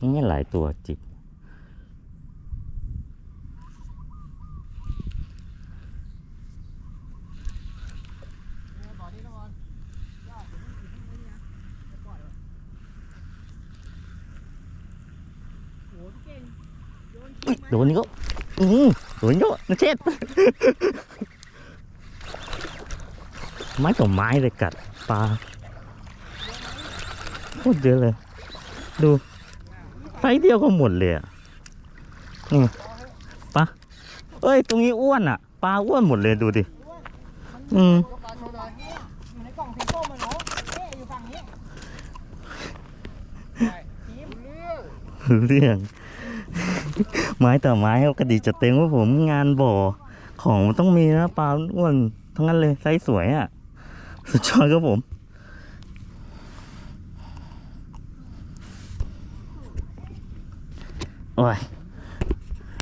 นี่หลายตัวจิกบ่อนี้นะบอลยอดอยู่ที่นี่นะปล่อยโอ้เก่งโยนอุ๊ยโดนนี่ก็อือโดนก็นะเช็ดไม้ต่อไม้เลยกัดปลาโคตรเยอะเลย ดู ไซส์เดียวก็หมดเลยอะนี่ปลาเอ้ย ตรงนี้อ้วนอะ ปลาอ้วนหมดเลยดูดิ อืมอยู่ในกล่องสีส้มมันเนาะอยู่ฝั่งนี้เรื่อง ไม้ต่อไม้ก็ดีจะเต็งว่าผมงานบ่อ ของมันต้องมีนะปลาอ้วนทั้งนั้นเลยไซส์สวยอะ สุดยอดครับผม โอ้ย